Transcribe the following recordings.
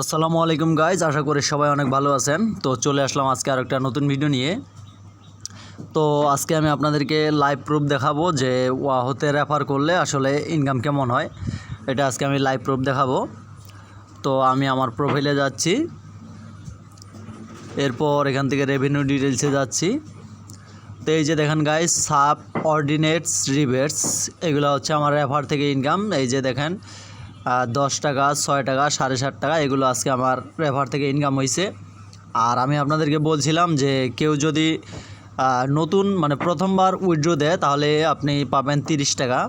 আসসালামু আলাইকুম গাইজ আশা করি সবাই অনেক ভালো আছেন। তো চলে আসলাম আজকে আর একটা নতুন ভিডিও নিয়ে। তো আজকে আমি আপনাদেরকে লাইভ প্রুফ দেখাবো যে ওয়াহতে রেফার করলে আসলে ইনকাম কেমন হয়। এটা আজকে আমি লাইভ প্রুফ দেখাবো। তো আমি আমার প্রোফাইলে যাচ্ছি। এরপর এখান থেকে রেভিনিউ ডিটেলসে যাচ্ছি। তো এই যে দেখেন গাইজ সাব অর্ডিনেটস রিবেটস এগুলো হচ্ছে আমার রেফার থেকে ইনকাম এই যে দেখেন দশ টাকা, ছয় টাকা, সাড়ে সাত টাকা, এগুলো আজকে আমার রেফার থেকে ইনকাম হয়েছে আর আমি আপনাদেরকে বলছিলাম যে কেউ যদি নতুন মানে প্রথমবার উইড্রো দেয়, তাহলে আপনি পাবেন তিরিশ টাকা।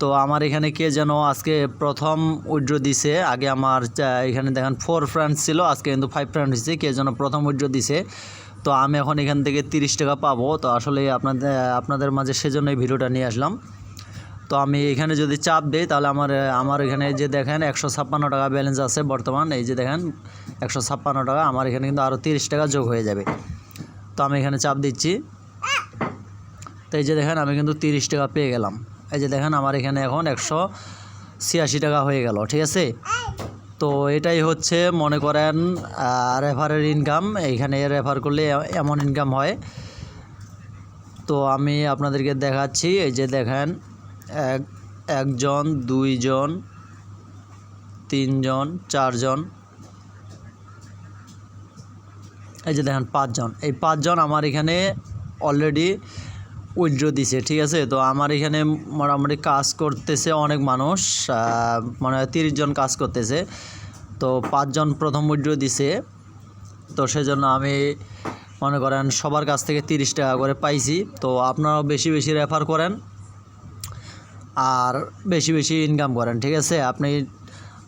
তো আমার এখানে কে যেন আজকে প্রথম উইড্রো দিছে, আগে আমার এখানে দেখেন ফোর ফ্রেন্ডস ছিল, আজকে কিন্তু ফাইভ ফ্রেন্ড হয়েছে কে যেন প্রথম উইড্রো দিছে। তো আমি এখন এখান থেকে তিরিশ টাকা পাবো। তো আসলে আপনাদের আপনাদের মাঝে সেজন্য এই ভিডিওটা নিয়ে আসলাম। তো আমি এখানে যদি চাপ দিই, তাহলে আমার আমার এখানে যে দেখেন একশো ছাপ্পান্ন টাকা ব্যালেন্স আছে বর্তমান। এই যে দেখেন একশো ছাপ্পান্ন টাকা, আমার এখানে কিন্তু আরও তিরিশ টাকা যোগ হয়ে যাবে। তো আমি এখানে চাপ দিচ্ছি। তো এই যে দেখেন আমি কিন্তু তিরিশ টাকা পেয়ে গেলাম। এই যে দেখেন আমার এখানে এখন একশো ছিয়াশি টাকা হয়ে গেল, ঠিক আছে? তো এটাই হচ্ছে, মনে করেন রেফারের ইনকাম এইখানে রেফার করলে এমন ইনকাম হয়। তো আমি আপনাদেরকে দেখাচ্ছি, এই যে দেখেন এক, একজন, দুইজন, তিনজন, চারজন। এই যে দেখেন, পাঁচজন। এই পাঁচজন আমার এখানে অলরেডি উইড্রো দিছে, ঠিক আছে? তো আমার এখানে মোটামুটি কাজ করতেছে অনেক মানুষ মানে তিরিশ জন কাজ করতেছে। তো পাঁচজন প্রথম উইড্রো দিছে। তো সেজন্য আমি মনে করেন সবার কাছ থেকে তিরিশ টাকা করে পাইছি। তো আপনারাও বেশি বেশি রেফার করেন। আর বেশি বেশি ইনকাম করেন, ঠিক আছে? আপনি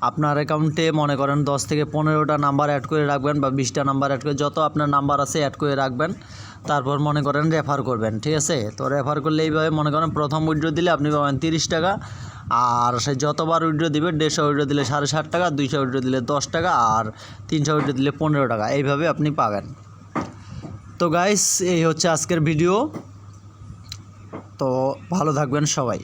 আপনার অ্যাকাউন্টে মনে করেন দশ থেকে পনেরোটা নাম্বার অ্যাড করে রাখবেন বা বিশটা নাম্বার অ্যাড করে, যত আপনার নাম্বার আছে অ্যাড করে রাখবেন। তারপর মনে করেন রেফার করবেন, ঠিক আছে? তো রেফার করলে এইভাবে মনে করেন প্রথম উইড্রো দিলে আপনি পাবেন তিরিশ টাকা, আর সে যতবার উইড্রো দিবে, দেড়শো উইড্রো দিলে সাড়ে ষাট টাকা, দুইশো উইড্রো দিলে দশ টাকা, আর তিনশো উইড্রো দিলে পনেরো টাকা, এইভাবে আপনি পাবেন। তো গাইস এই হচ্ছে আজকের ভিডিও তো ভালো থাকবেন সবাই।